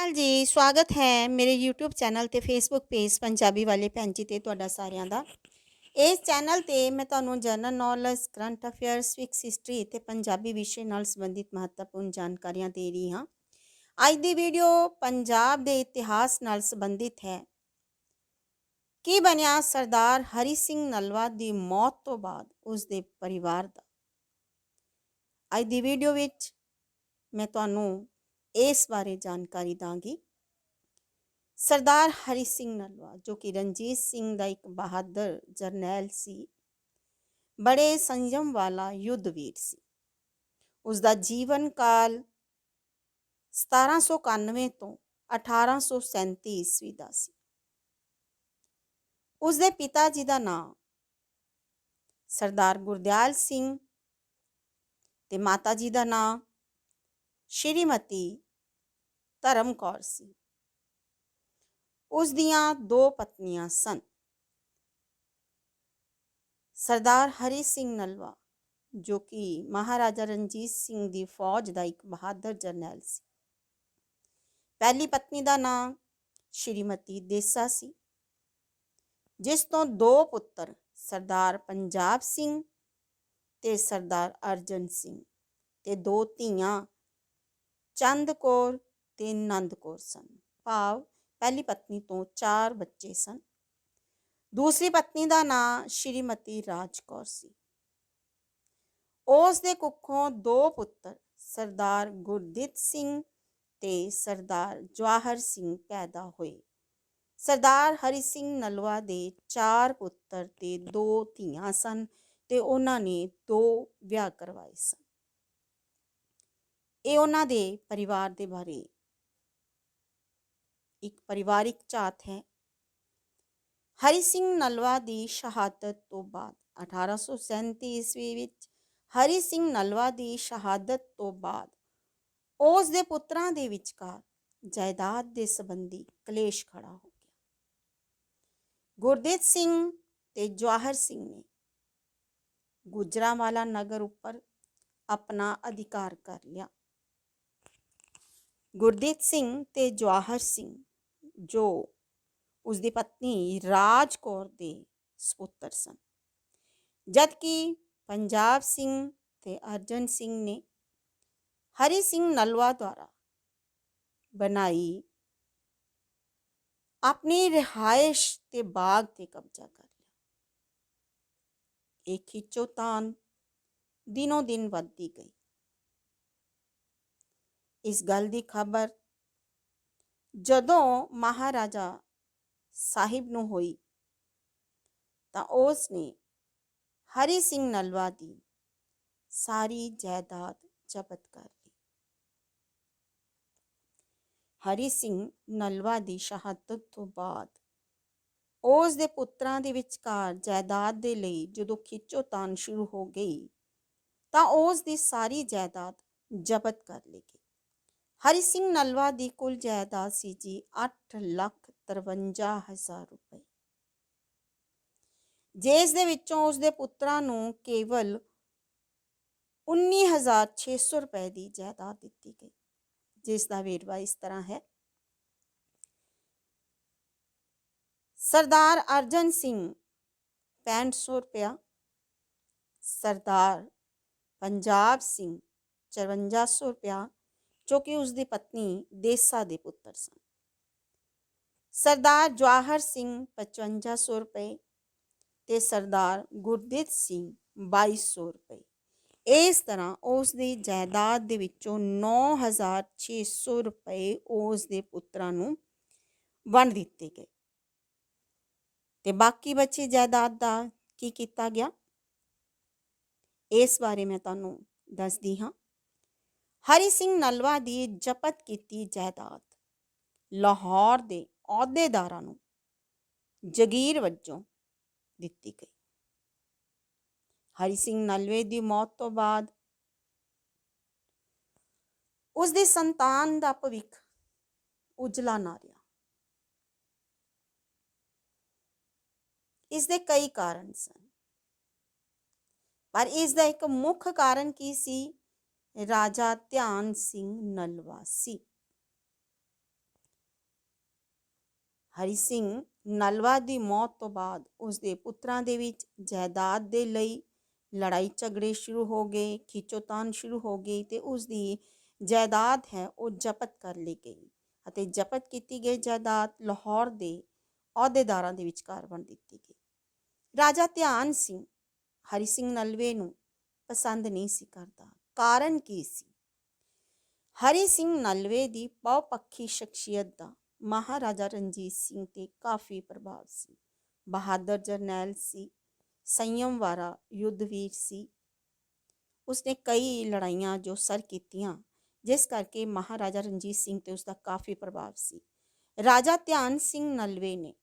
ਅਕਾਲ ਜੀ, ਸਵਾਗਤ ਹੈ ਮੇਰੇ YouTube ਚੈਨਲ ਤੇ Facebook ਪੇਜ ਪੰਜਾਬੀ ਵਾਲੇ ਭੈਣ ਜੀ ਤੇ ਤੁਹਾਡਾ ਸਾਰਿਆਂ ਦਾ। ਇਸ ਚੈਨਲ ਤੇ ਮੈਂ ਤੁਹਾਨੂੰ general knowledge current affairs facts history ਤੇ ਪੰਜਾਬੀ ਵਿਸ਼ੇ ਨਾਲ ਸੰਬੰਧਿਤ ਮਹੱਤਵਪੂਰਨ ਜਾਣਕਾਰੀਆਂ ਦੇ ਰਹੀ ਹਾਂ। ਅੱਜ ਦੀ ਵੀਡੀਓ ਪੰਜਾਬ ਦੇ ਇਤਿਹਾਸ ਨਾਲ ਸੰਬੰਧਿਤ ਹੈ। ਕੀ ਬਣਿਆ ਸਰਦਾਰ ਹਰੀ ਸਿੰਘ ਨਲਵਾ ਦੀ ਮੌਤ ਤੋਂ ਬਾਅਦ ਉਸ ਦੇ ਪਰਿਵਾਰ ਦਾ? ਅੱਜ ਦੀ ਵੀਡੀਓ ਵਿੱਚ ਮੈਂ ਤੁਹਾਨੂੰ ਇਸ ਬਾਰੇ ਜਾਣਕਾਰੀ ਦਾਂਗੀ। ਸਰਦਾਰ ਹਰੀ ਸਿੰਘ ਨਲਵਾ, ਜੋ ਕਿ ਰਣਜੀਤ ਸਿੰਘ ਦਾ ਇੱਕ ਬਹਾਦਰ ਜਰਨੈਲ ਸੀ, ਬੜੇ ਸੰਜਮ ਵਾਲਾ ਯੁੱਧਵੀਰ ਸੀ। ਉਸ ਦਾ ਜੀਵਨ ਕਾਲ 1791 ਤੋਂ 1837 ਈਸਵੀ ਦਾ ਸੀ। ਉਸ ਦੇ ਪਿਤਾ ਜੀ ਦਾ ਨਾਮ ਸਰਦਾਰ ਗੁਰਦਿਆਲ ਸਿੰਘ ਤੇ ਮਾਤਾ ਜੀ ਦਾ ਨਾਮ ਸ਼੍ਰੀਮਤੀ ਧਰਮ ਕੌਰ ਸੀ। ਉਸ ਦੀਆਂ ਦੋ ਪਤਨੀਆਂ ਸਨ। ਸਰਦਾਰ ਹਰੀ ਸਿੰਘ ਨਲਵਾ, ਜੋ ਕਿ ਮਹਾਰਾਜਾ ਰਣਜੀਤ ਸਿੰਘ ਦੀ ਫੌਜ ਦਾ ਇੱਕ ਬਹਾਦਰ ਜਰਨੈਲ ਸੀ। ਪਹਿਲੀ ਪਤਨੀ ਦਾ ਨਾਮ ਸ਼੍ਰੀਮਤੀ ਦੇਸਾ ਸੀ, ਜਿਸ ਤੋਂ ਦੋ ਪੁੱਤਰ ਸਰਦਾਰ ਪੰਜਾਬ ਸਿੰਘ ਤੇ ਸਰਦਾਰ ਅਰਜਨ ਸਿੰਘ ਤੇ ਦੋ ਧੀਆਂ ਚੰਦ ਕੌਰ ਤੇ ਨੰਦ ਕੌਰ ਸਨ। ਭਾਵ ਪਹਿਲੀ ਪਤਨੀ ਤੋਂ ਚਾਰ ਬੱਚੇ ਸਨ। ਦੂਸਰੀ ਪਤਨੀ ਦਾ ਨਾਂ ਸ਼੍ਰੀਮਤੀ ਰਾਜ ਕੌਰ ਸੀ। ਉਸ ਦੇ ਕੁੱਖੋਂ ਦੋ ਪੁੱਤਰ, ਸਰਦਾਰ ਗੁਰਦਿੱਤ ਸਿੰਘ ਤੇ ਸਰਦਾਰ ਜਵਾਹਰ ਸਿੰਘ ਪੈਦਾ ਹੋਏ। ਸਰਦਾਰ ਹਰੀ ਸਿੰਘ ਨਲਵਾ ਦੇ ਚਾਰ ਪੁੱਤਰ ਤੇ ਦੋ ਧੀਆਂ ਸਨ ਤੇ ਉਹਨਾਂ ਨੇ ਦੋ ਵਿਆਹ ਕਰਵਾਏ ਸਨ। ਇਹ ਉਹਨਾਂ ਦੇ ਪਰਿਵਾਰ ਦੇ ਬਾਰੇ ਇੱਕ ਪਰਿਵਾਰਿਕ ਝਾਤ ਹੈ। ਹਰੀ ਸਿੰਘ ਨਲਵਾ ਦੀ ਸ਼ਹਾਦਤ ਤੋਂ ਬਾਅਦ 1837 ਈਸਵੀ ਵਿੱਚ ਹਰੀ ਸਿੰਘ ਨਲਵਾ ਦੀ ਸ਼ਹਾਦਤ ਤੋਂ ਬਾਅਦ ਉਸ ਦੇ ਪੁੱਤਰਾਂ ਦੇ ਵਿਚਕਾਰ ਜਾਇਦਾਦ ਦੇ ਸੰਬੰਧੀ ਕਲੇਸ਼ ਖੜਾ ਹੋ ਗਿਆ। ਗੁਰਦੇਵ ਸਿੰਘ ਤੇ ਜਵਾਹਰ ਸਿੰਘ ਨੇ ਗੁਜਰਾਂਵਾਲਾ ਨਗਰ ਉੱਪਰ ਆਪਣਾ ਅਧਿਕਾਰ ਕਰ ਲਿਆ। ਗੁਰਦੀਪ ਸਿੰਘ ਤੇ ਜਵਾਹਰ ਸਿੰਘ, ਜੋ ਉਸ ਦੀ ਪਤਨੀ ਰਾਜ ਕੌਰ ਦੇ ਸੁਪੁੱਤਰ ਸਨ। ਜਦਕਿ ਪੰਜਾਬ ਸਿੰਘ ਤੇ ਅਰਜਨ ਸਿੰਘ ਨੇ ਹਰੀ ਸਿੰਘ ਨਲਵਾ ਦੁਆਰਾ ਬਣਾਈ ਆਪਣੀ ਰਿਹਾਇਸ਼ ਤੇ ਬਾਗ ਤੇ ਕਬਜ਼ਾ ਕਰ ਲਿਆ। ਇਹ ਖਿੱਚੋਤਾਨ ਦਿਨੋ ਦਿਨ ਵੱਧਦੀ ਗਈ। ਇਸ ਗੱਲ ਦੀ ਖਬਰ ਜਦੋਂ ਮਹਾਰਾਜਾ ਸਾਹਿਬ ਨੂੰ ਹੋਈ, ਤਾਂ ਉਸ ਨੇ ਹਰੀ ਸਿੰਘ ਨਲਵਾ ਦੀ ਸਾਰੀ ਜਾਇਦਾਦ ਜ਼ਬਤ ਕਰ ਲਈ। ਹਰੀ ਸਿੰਘ ਨਲਵਾ ਦੀ ਸ਼ਹਾਦਤ ਤੋਂ ਬਾਅਦ ਉਸ ਦੇ ਪੁੱਤਰਾਂ ਦੇ ਵਿਚਕਾਰ ਜਾਇਦਾਦ ਦੇ ਲਈ ਜਦੋਂ ਖਿੱਚੋਤਾਨ ਸ਼ੁਰੂ ਹੋ ਗਈ, ਤਾਂ ਉਸ ਦੀ ਸਾਰੀ ਜਾਇਦਾਦ ਜ਼ਬਤ ਕਰ ਲਈ ਗਈ। ਹਰੀ ਸਿੰਘ ਨਲਵਾ ਦੀ ਕੁੱਲ ਜਾਇਦਾਦ ਸੀ ਜੀ 8 ਲੱਖ 53 ਹਜ਼ਾਰ ਰੁਪਏ। ਜਿਸ ਦੇ ਵਿੱਚੋਂ ਉਸ ਦੇ ਪੁੱਤਰਾਂ ਨੂੰ ਕੇਵਲ 19600 ਰੁਪਏ ਦੀ ਜਾਇਦਾਦ ਦਿੱਤੀ ਗਈ, ਜਿਸ ਦਾ ਵੇਰਵਾ ਇਸ ਤਰ੍ਹਾਂ ਹੈ। ਸਰਦਾਰ ਅਰਜਨ ਸਿੰਘ 6500 ਰੁਪਇਆ, ਸਰਦਾਰ ਪੰਜਾਬ ਸਿੰਘ 5400 ਰੁਪਇਆ ਜੋ ਕਿ ਉਸ ਦੀ ਪਤਨੀ ਦੇਸਾ ਦੇ ਪੁੱਤਰ ਸਨ। ਸਰਦਾਰ ਜਵਾਹਰ ਸਿੰਘ 5500 ਰੁਪਏ ਤੇ ਸਰਦਾਰ ਗੁਰਦਿੱਤ ਸਿੰਘ 2200 ਰੁਪਏ। ਇਸ ਤਰ੍ਹਾਂ ਉਸ ਦੀ ਜਾਇਦਾਦ ਦੇ ਵਿੱਚੋਂ 9600 ਰੁਪਏ ਉਸ ਦੇ ਪੁੱਤਰਾਂ ਨੂੰ ਵੰਡ ਦਿੱਤੇ ਗਏ। ਤੇ ਬਾਕੀ ਬਚੀ ਜਾਇਦਾਦ ਦਾ ਕੀ ਕੀਤਾ ਗਿਆ? ਇਸ ਬਾਰੇ ਮੈਂ ਤੁਹਾਨੂੰ ਦੱਸਦੀ ਹਾਂ। ਹਰੀ ਸਿੰਘ ਨਲਵਾ ਦੀ ਜ਼ਬਤ ਕੀਤੀ ਜਾਇਦਾਦ। ਲਾਹੌਰ ਦੇ ਅਹੁਦੇਦਾਰਾਂ ਨੂੰ ਜਗੀਰ ਵਜੋਂ ਦਿੱਤੀ ਗਈ। ਹਰੀ ਸਿੰਘ ਨਲਵੇ ਦੀ ਮੌਤ ਤੋਂ ਬਾਅਦ ਉਸ ਦੀ ਸੰਤਾਨ ਦਾ ਭਵਿੱਖ ਉਜਲਾ ਨਾ ਰਿਹਾ। ਇਸ ਦੇ ਕਈ ਕਾਰਨ ਸਨ। ਪਰ ਇਸ ਦਾ ਇੱਕ ਮੁੱਖ ਕਾਰਨ ਕੀ ਸੀ? ਰਾਜਾ ਧਿਆਨ ਸਿੰਘ ਨਲਵਾ ਸੀ ਹਰੀ ਸਿੰਘ ਨਲਵਾ ਦੀ ਮੌਤ ਤੋਂ ਬਾਅਦ ਉਸ ਦੇ ਪੁੱਤਰਾਂ ਦੇ ਵਿੱਚ ਜਾਇਦਾਦ ਦੇ ਲਈ ਲੜਾਈ ਝਗੜੇ ਸ਼ੁਰੂ ਹੋ ਗਏ, ਖਿੱਚੋਤਾਣ ਸ਼ੁਰੂ ਹੋ ਗਈ ਤੇ ਉਸ ਦੀ ਜਾਇਦਾਦ ਹੈ ਉਹ ਜ਼ਬਤ ਕਰ ਲਈ ਗਈ ਅਤੇ ਜ਼ਬਤ ਕੀਤੀ ਗਈ ਜਾਇਦਾਦ ਲਾਹੌਰ ਦੇ ਅਹੁਦੇਦਾਰਾਂ ਦੇ ਵਿਚਕਾਰ ਵੰਡ ਦਿੱਤੀ ਗਈ। ਰਾਜਾ ਧਿਆਨ ਸਿੰਘ ਹਰੀ ਸਿੰਘ ਨਲਵੇ ਨੂੰ ਪਸੰਦ ਨਹੀਂ ਸੀ ਕਰਦਾ। ਕਾਰਨ ਕੀ ਸੀ? ਹਰੀ ਸਿੰਘ ਨਲਵੇ ਦੀ ਬਹੁਪੱਖੀ ਸ਼ਖਸੀਅਤ ਦਾ ਮਹਾਰਾਜਾ ਰਣਜੀਤ ਸਿੰਘ ਤੇ ਕਾਫੀ ਪ੍ਰਭਾਵ ਸੀ। ਬਹਾਦਰ ਜਰਨੈਲ ਸੀ ਸੰਯਮ ਵਾਲਾ ਯੁੱਧਵੀਰ ਸੀ। ਉਸਨੇ ਕਈ ਲੜਾਈਆਂ ਜੋ ਸਰ ਕੀਤੀਆਂ, ਜਿਸ ਕਰਕੇ ਮਹਾਰਾਜਾ ਰਣਜੀਤ ਸਿੰਘ ਤੇ ਉਸਦਾ ਕਾਫੀ ਪ੍ਰਭਾਵ ਸੀ। ਰਾਜਾ ਧਿਆਨ ਸਿੰਘ ਨਲਵੇ ਨੇ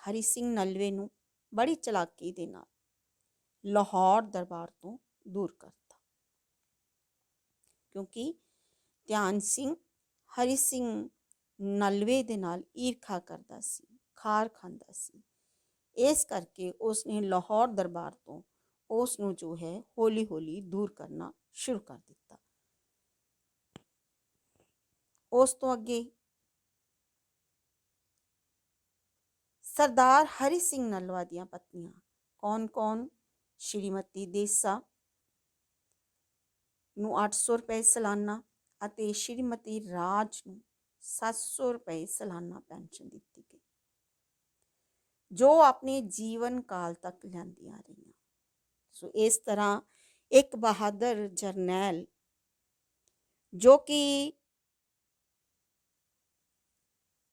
ਹਰੀ ਸਿੰਘ ਨਲਵੇ ਨੂੰ ਬੜੀ ਚਲਾਕੀ ਦੇ ਨਾਲ ਲਾਹੌਰ ਦਰਬਾਰ ਤੋਂ ਦੂਰ ਕਰ ਕਿਉਂਕਿ ਧਿਆਨ ਸਿੰਘ, ਹਰੀ ਸਿੰਘ ਨਲਵੇ ਦੇ ਨਾਲ ਈਰਖਾ ਕਰਦਾ ਸੀ, ਖਾਰ ਖਾਂਦਾ ਸੀ। ਇਸ ਕਰਕੇ ਉਸ ਨੇ ਲਾਹੌਰ ਦਰਬਾਰ ਤੋਂ ਉਸ ਨੂੰ ਜੋ ਹੈ ਹੌਲੀ ਹੌਲੀ ਦੂਰ ਕਰਨਾ ਸ਼ੁਰੂ ਕਰ ਦਿੱਤਾ। ਉਸ ਤੋਂ ਅੱਗੇ ਸਰਦਾਰ ਹਰੀ ਸਿੰਘ ਨਲਵਾ ਦੀਆਂ ਪਤਨੀਆਂ ਕੌਣ-ਕੌਣ? ਸ਼੍ਰੀਮਤੀ ਦੇਸਾ ਨੂੰ 800 ਰੁਪਏ ਸਾਲਾਨਾ ਅਤੇ ਸ਼੍ਰੀਮਤੀ ਰਾਜ ਨੂੰ 700 ਰੁਪਏ ਸਾਲਾਨਾ ਪੈਨਸ਼ਨ ਦਿੱਤੀ ਗਈ। ਜੋ ਆਪਣੇ ਜੀਵਨ ਕਾਲ ਤੱਕ ਲੈਂਦੀਆਂ ਰਹੀਆਂ। ਸੋ ਇਸ ਤਰ੍ਹਾਂ ਇੱਕ ਬਹਾਦਰ ਜਰਨੈਲ ਜੋ ਕਿ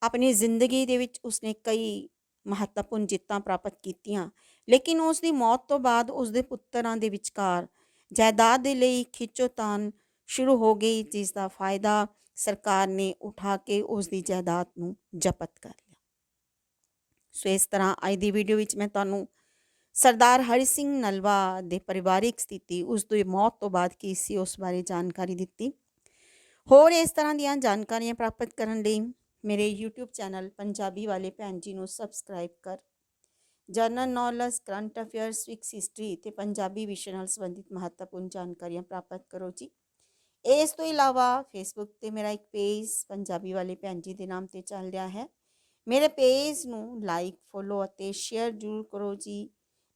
ਆਪਣੀ ਜ਼ਿੰਦਗੀ ਦੇ ਵਿੱਚ ਉਸਨੇ ਕਈ ਮਹੱਤਵਪੂਰਨ ਜਿੱਤਾਂ ਪ੍ਰਾਪਤ ਕੀਤੀਆਂ, ਲੇਕਿਨ ਉਸ ਦੀ ਮੌਤ ਤੋਂ ਬਾਅਦ ਉਸ ਦੇ ਪੁੱਤਰਾਂ ਦੇ ਵਿਚਕਾਰ ਜਾਇਦਾਦ ਦੇ ਲਈ ਖਿੱਚੋਤਾਣ ਸ਼ੁਰੂ ਹੋ ਗਈ, ਜਿਸ ਦਾ ਫਾਇਦਾ ਸਰਕਾਰ ਨੇ ਉਠਾ ਕੇ ਉਸ ਦੀ ਜਾਇਦਾਦ ਨੂੰ ਜ਼ਬਤ ਕਰ ਲਿਆ। ਸੋ ਇਸ ਤਰ੍ਹਾਂ ਅੱਜ ਦੀ ਵੀਡੀਓ ਵਿੱਚ ਮੈਂ ਤੁਹਾਨੂੰ ਸਰਦਾਰ ਹਰੀ ਸਿੰਘ ਨਲਵਾ ਦੇ ਪਰਿਵਾਰਿਕ ਸਥਿਤੀ, ਉਸ ਦੀ ਮੌਤ ਤੋਂ ਬਾਅਦ ਕੀ ਸੀ ਉਸ ਬਾਰੇ ਜਾਣਕਾਰੀ ਦਿੱਤੀ। ਹੋਰ ਇਸ ਤਰ੍ਹਾਂ ਦੀਆਂ ਜਾਣਕਾਰੀਆਂ ਪ੍ਰਾਪਤ ਕਰਨ ਲਈ ਮੇਰੇ YouTube ਚੈਨਲ ਪੰਜਾਬੀ ਵਾਲੇ ਭੈਣ ਜੀ ਨੂੰ ਸਬਸਕ੍ਰਾਈਬ ਕਰ ਜਰਨਲ ਨੌਲੇਜ, ਕਰੰਟ ਅਫੇਅਰਸ ਵਿਕਸ ਹਿਸਟਰੀ ਤੇ ਪੰਜਾਬੀ ਵਿਸ਼ੇ ਨਾਲ ਸੰਬੰਧਿਤ ਮਹੱਤਵਪੂਰਨ ਜਾਣਕਾਰੀਆਂ ਪ੍ਰਾਪਤ ਕਰੋ ਜੀ। ਇਸ ਤੋਂ ਇਲਾਵਾ ਫੇਸਬੁੱਕ ਤੇ ਮੇਰਾ ਇੱਕ ਪੇਜ ਪੰਜਾਬੀ ਵਾਲੇ ਭੈਣ ਜੀ ਦੇ ਨਾਮ ਤੇ ਚੱਲ ਰਿਹਾ ਹੈ। ਮੇਰੇ ਪੇਜ ਨੂੰ ਲਾਈਕ ਫੋਲੋ ਅਤੇ ਸ਼ੇਅਰ ਜ਼ਰੂਰ ਕਰੋ ਜੀ।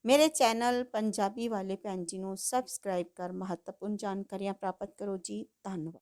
ਮੇਰੇ ਚੈਨਲ ਪੰਜਾਬੀ ਵਾਲੇ ਭੈਣ ਜੀ ਨੂੰ ਸਬਸਕ੍ਰਾਈਬ ਕਰ ਮਹੱਤਵਪੂਰਨ ਜਾਣਕਾਰੀਆਂ ਪ੍ਰਾਪਤ ਕਰੋ ਜੀ। ਧੰਨਵਾਦ।